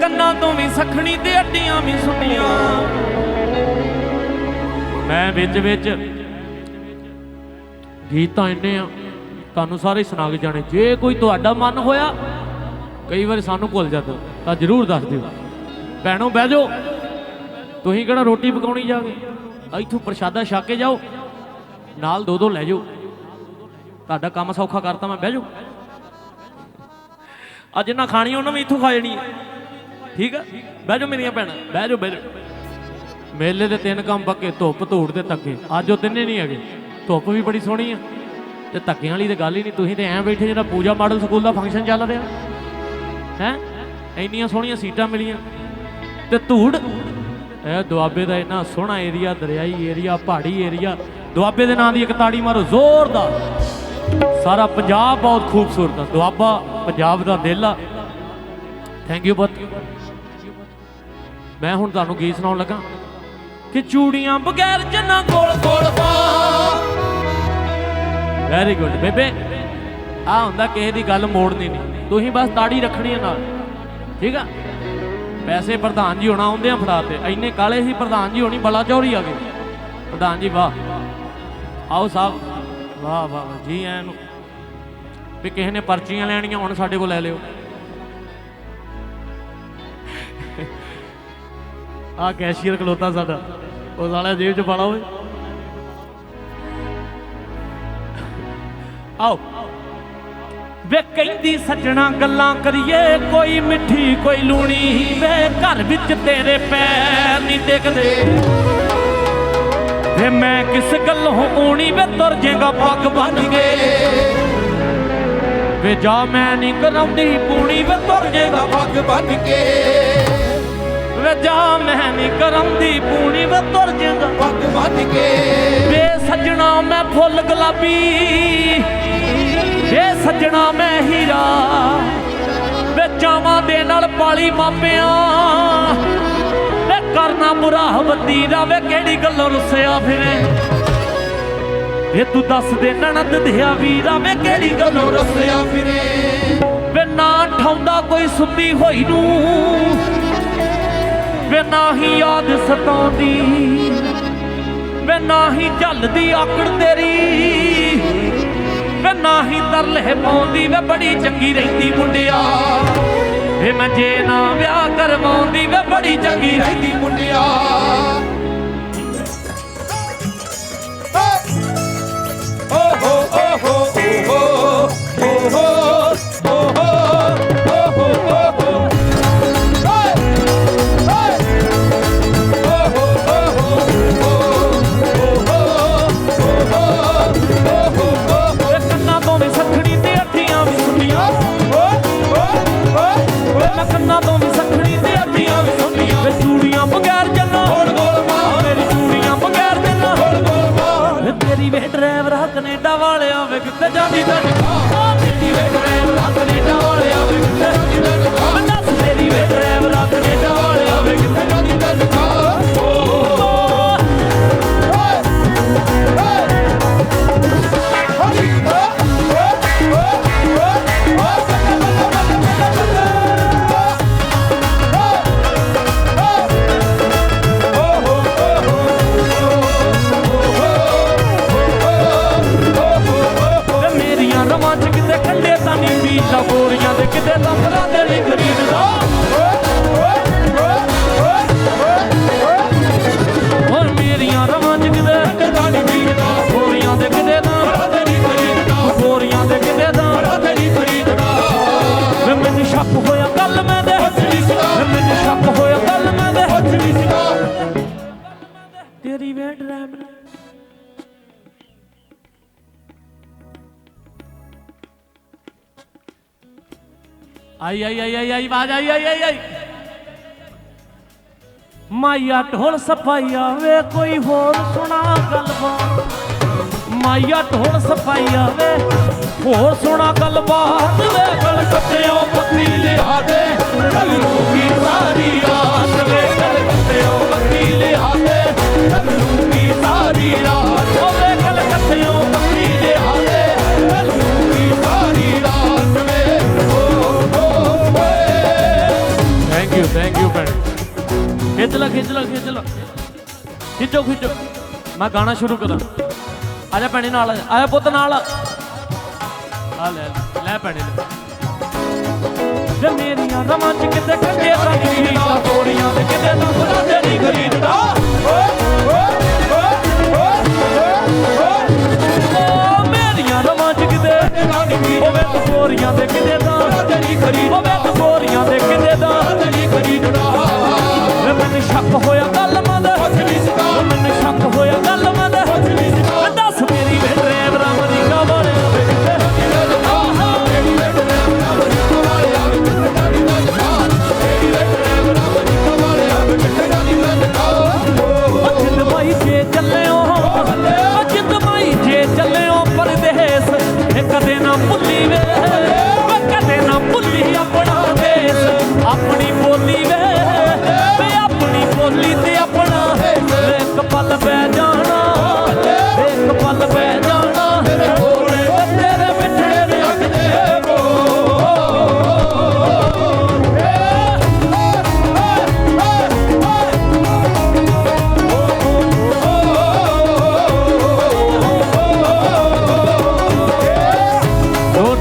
ਕੰਨਾਂ ਤੋਂ ਵੀ ਸਖਣੀ ਤੇ ਅੱਡੀਆਂ ਵੀ ਸੁਣੀਆਂ ਮੈਂ ਵਿੱਚ ਵਿੱਚ ਗੀਤ ਤਾਂ ਇੰਨੇ ਆ, ਤੁਹਾਨੂੰ ਸਾਰੇ ਸੁਣਾ ਕੇ ਜਾਣੇ। ਜੇ ਕੋਈ ਤੁਹਾਡਾ ਮਨ ਹੋਇਆ, ਕਈ ਵਾਰ ਸਾਨੂੰ ਭੁੱਲ ਜਾਂਦਾ, ਤਾਂ ਜਰੂਰ ਦੱਸ ਦਿਓ। ਭੈਣੋ, ਬਹਿ ਜਾਓ। ਤੁਸੀਂ ਕਿਹੜਾ ਰੋਟੀ ਪਕਾਉਣੀ ਜਾਗੇ? ਇੱਥੋਂ ਪ੍ਰਸ਼ਾਦਾ ਛਕ ਕੇ ਜਾਓ, ਨਾਲ ਦੋ ਦੋ ਲੈ ਜਾਓ। ਤੁਹਾਡਾ ਕੰਮ ਸੌਖਾ ਕਰਤਾ ਮੈਂ, ਬਹਿ ਜਾਓ। ਅੱਜ ਨਾ ਖਾਣੀ, ਉਹਨਾਂ ਵੀ ਇੱਥੋਂ ਖਾ ਜਾਣੀ ਠੀਕ ਆ? ਬਹਿ ਜਾਓ ਮੇਰੀਆਂ ਭੈਣਾਂ, ਬਹਿ ਜਾਓ ਬਹਿ ਜਾਓ। ਮੇਲੇ ਦੇ ਤਿੰਨ ਕੰਮ ਪੱਕੇ, ਧੁੱਪ, ਧੂੜ ਤੇ ਧੱਕੇ। ਅੱਜ ਉਹ ਤਿੰਨੇ ਨਹੀਂ ਹੈਗੇ। ਧੁੱਪ ਵੀ ਬੜੀ ਸੋਹਣੀ ਆ। ਤੇ ਧੱਕਿਆਂ ਵਾਲੀ ਤੇ ਗੱਲ ਹੀ ਨਹੀਂ, ਤੁਸੀਂ ਤੇ ਐਂ ਬੈਠੇ ਜਿਹੜਾ ਪੂਜਾ ਮਾਡਲ ਸਕੂਲ ਦਾ ਫੰਕਸ਼ਨ ਚੱਲ ਰਿਹਾ। ਹੈ? ਇੰਨੀਆਂ ਸੋਹਣੀਆਂ ਸੀਟਾਂ ਮਿਲੀਆਂ। ਤੇ ਧੂੜ ਇਹ ਦੁਆਬੇ ਦਾ ਇੰਨਾ ਸੋਹਣਾ ਏਰੀਆ ਦਰਿਆਈ ਏਰੀਆ ਪਹਾੜੀ ਏਰੀਆ ਦੁਆਬੇ ਦੇ ਨਾਂ ਦੀ ਇੱਕ ਤਾੜੀ ਮਾਰੋ, ਜ਼ੋਰਦਾਰ। ਸਾਰਾ ਪੰਜਾਬ ਬਹੁਤ ਖੂਬਸੂਰਤ ਆ। ਦੁਆਬਾ, ਪੰਜਾਬ ਦਾ ਦਿਲ ਆ। ਥੈਂਕ ਯੂ ਬਹੁਤ ਮੈਂ ਹੁਣ ਤੁਹਾਨੂੰ ਗੀਤ ਸੁਣਾਉਣ ਲੱਗਾ ਕਿ ਚੂੜੀਆਂ ਬਗੈਰ ਜੰਨਾ ਕੋਲ ਕੋਲ ਪਾ। ਵੈਰੀ ਗੁੱਡ ਬੇਬੇ। ਆ ਹੁੰਦਾ ਕਿਸੇ ਦੀ ਗੱਲ ਮੋੜਨੀ ਨਹੀਂ। ਤੁਸੀਂ ਬਸ ਤਾੜੀ ਰੱਖਣੀ ਹੈ ਨਾਲ। ਠੀਕ ਆ? ਪੈਸੇ ਪ੍ਰਧਾਨ ਜੀ ਹੋਣਾ ਆਉਂਦੇ ਆ ਫੜਾ ਤੇ। ਇੰਨੇ ਕਾਲੇ ਸੀ ਪ੍ਰਧਾਨ ਜੀ ਹੋਣੀ ਬਲਾ ਚੌਰੀ ਆ ਗਏ ਪ੍ਰਧਾਨ ਜੀ ਵਾਹ। ਆਓ ਸਾਹਿਬ। ਵਾਹ ਵਾਹ ਵਾਹ, ਜੀ ਐਨ ਵੀ ਕਿਸੇ ਨੇ ਪਰਚੀਆਂ ਲੈਣੀਆਂ ਹੁਣ ਸਾਡੇ ਕੋਲ ਲੈ ਲਿਓ। ਆ ਕੈਸ਼ੀਅਰ ਖਲੋਤਾ ਸਾਡਾ। ਉਹ ਸਾਲਾ ਜੇਬ 'ਚ ਪਾਲਾ ਓਏ। ਆਓ। ਵੇ ਕਹਿੰਦੀ ਸੱਜਣਾ ਗੱਲਾਂ ਕਰੀਏ, ਕੋਈ ਮਿੱਠੀ, ਕੋਈ ਲੂਣੀ ਵੇ, ਘਰ ਵਿੱਚ ਤੇਰੇ ਪੈਰ ਨਹੀਂ ਟਿਕਦੇ ਵੇ ਮੈਂ ਕਿਸ ਗੱਲੋਂ ਊਣੀ ਵੇ, ਤੁਰ ਜੇਗਾ ਪੱਗ ਬੰਨ ਕੇ। ਵੇ ਜਾ ਮੈਂ ਨਹੀਂ ਕਰਾਉਂਦੀ, ਪੂਣੀ ਵੇ, ਤੁਰ ਜੇਗਾ ਪੱਗ ਬੰਨ ਕੇ। ਵੇ ਜਾ ਮੈਂ ਨਹੀਂ ਕਰਾਉਂਦੀ ਪੂਣੀ ਵੇ ਤੁਰ ਜੇਗਾ ਪੱਗ ਬੰਨ ਕੇ। ਵੇ ਸੱਜਣਾ ਮੈਂ ਫੁੱਲ ਗੁਲਾਬੀ। ਵੇ ਸੱਜਣਾ ਮੈਂ ਹੀਰਾ। ਵੇ ਚਾਵਾਂ ਦੇ ਨਾਲ ਪਾਲੀ ਮਾਪਿਆਂ। ਵੇ ਕਰਨਾ ਬੁਰਾ ਹਵਤੀ ਦਾ ਵੇ ਕਿਹੜੀ ਗੱਲੋਂ ਰੁੱਸਿਆ ਫਿਰੇ। ਵੇ ਤੂੰ ਦੱਸ ਦੇ ਨਣਦ ਦਿਆ ਵੀਰਾ ਵੇ ਕਿਹੜੀ ਗੱਲੋਂ ਰਸਿਆ ਫਿਰੇ। ਵੇ ਨਾ ਠਾਉਂਦਾ ਕੋਈ ਸੁੱਤੀ ਹੋਈ ਨੂੰ। ਵੇ ਨਾ ਹੀ ਯਾਦ ਸਤਾਉਂਦੀ, ਵੇ ਨਾ ਹੀ ਝੱਲਦੀ ਆਕੜ ਤੇਰੀ, ਵੇ ਨਾ ਹੀ ਤਰਲੇ ਪਾਉਂਦੀ, ਵੇ ਬੜੀ ਚੰਗੀ ਰਹਿੰਦੀ ਮੁੰਡਿਆ। ਵੇ ਮੈਂ ਜੇ ਨਾ ਵਿਆਹ ਕਰਵਾਉਂਦੀ, ਵੇ ਬੜੀ ਚੰਗੀ ਰਹਿੰਦੀ ਰਹਿੰਦੀ ਮੁੰਡਿਆ। ਕਿੱਥੇ ਜਾਂਦੀ ਤੈਨੂੰ ਸ਼ੱਕ ਹੋਇਆ ਕੱਲ ਮੈਂ ਦੇ। ਮੈਨੂੰ ਸ਼ੱਕ ਹੋਇਆ ਕੱਲ ਮੈਂ ਦੇ। ਤੇਰੀ ਵੇ ਡਰਾਈਵਰ ਆਈ ਆਈ ਆਈ ਆਈ ਆਈ ਆਵਾਜ਼ ਆਈ ਆਈ ਆਈ ਆਈ। ਮਾਇਆ ਢੋਲ ਸਫਾਈਆ ਵੇ ਕੋਈ ਹੋਰ ਸੁਣਾ ਗੱਲਬਾਤ। ਮਾਇਆ ਢੋਲ ਸਫਾਈਆ ਵੇ ਹੋਰ ਸੁਣਾ ਗੱਲਬਾਤ। ਮੈਂ ਗਾਣਾ ਸ਼ੁਰੂ ਕਰਾਂ। ਆ ਜਾ ਭੈਣੇ ਨਾਲ ਆ ਜਾ ਪੁੱਤ ਨਾਲ। ਆ ਲੈ ਲੈ, ਭੈਣੇ ਲੈ। ਜੇ ਮੇਰੀਆਂ ਰਵਾਂ ਚ ਕਿਤੇ ਕੰਡੇ ਰੰਗੀ ਤਾਂ ਤੋੜੀਆਂ ਤੇ ਕਿਤੇ ਤਾਂ ਬੜਾ ਤੇਰੀ ਖਰੀਦਦਾ। ਓ ਮੇਰੀਆਂ ਰਵਾਂ ਚ ਕਿਤੇ ਹੋਵੇ ਤਕੋਰੀਆਂ ਦੇ ਕਿਤੇ ਤਾਂ ਤੇਰੀ ਖਰੀਦ ਹੋਵੇ ਤਕੋਰੀਆਂ ਦੇ ਕਿਤੇ ਤਾਂ ਤੇਰੀ ਖਰੀਦਦਾ। ਮੈਨੂੰ ਸ਼ੱਕ ਹੋਇਆ ਗੱਲ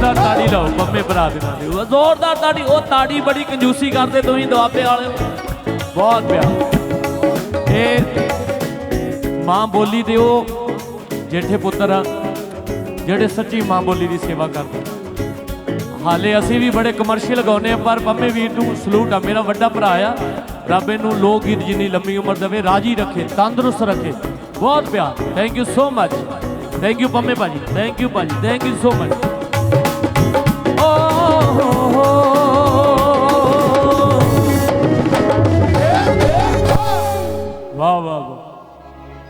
ਜ਼ੋਰਦਾਰ ਤਾੜੀ ਲਾਓ ਪੰਮੇ ਭਰਾ ਦੇ ਨਾਲ ਦਿਓ। ਜ਼ੋਰਦਾਰ ਤਾੜੀ, ਉਹ ਤਾੜੀ ਬੜੀ ਕੰਜੂਸੀ ਕਰਦੇ ਤੁਸੀਂ ਦੁਆਬੇ ਵਾਲੇ ਬਹੁਤ ਪਿਆਰ। ਇਹ ਮਾਂ ਬੋਲੀ ਦੇ ਉਹ ਜੇਠੇ ਪੁੱਤਰ ਆ, ਜਿਹੜੇ ਸੱਚੀ ਮਾਂ ਬੋਲੀ ਦੀ ਸੇਵਾ ਕਰਦੇ। ਹਾਲੇ ਅਸੀਂ ਵੀ ਬੜੇ ਕਮਰਸ਼ੀਅਲ ਗਾਉਨੇ ਆ ਪਰ ਪੰਮੇ ਵੀਰ ਨੂੰ ਸਲੂਟ ਆ। ਮੇਰਾ ਵੱਡਾ ਭਰਾ ਆ, ਰੱਬ ਇਹਨੂੰ ਲੋਕ ਗੀਤ ਜਿੰਨੀ ਲੰਮੀ ਉਮਰ ਦੇਵੇ, ਰਾਜੀ ਰੱਖੇ, ਤੰਦਰੁਸਤ ਰੱਖੇ। ਬਹੁਤ ਪਿਆਰ। Thank you so much thank you ਪੰਮੇ ਭਾਜੀ। ਥੈਂਕ ਯੂ ਭਾਜੀ। ਥੈਂਕ ਯੂ ਸੋ ਮਚ ਵਾਹ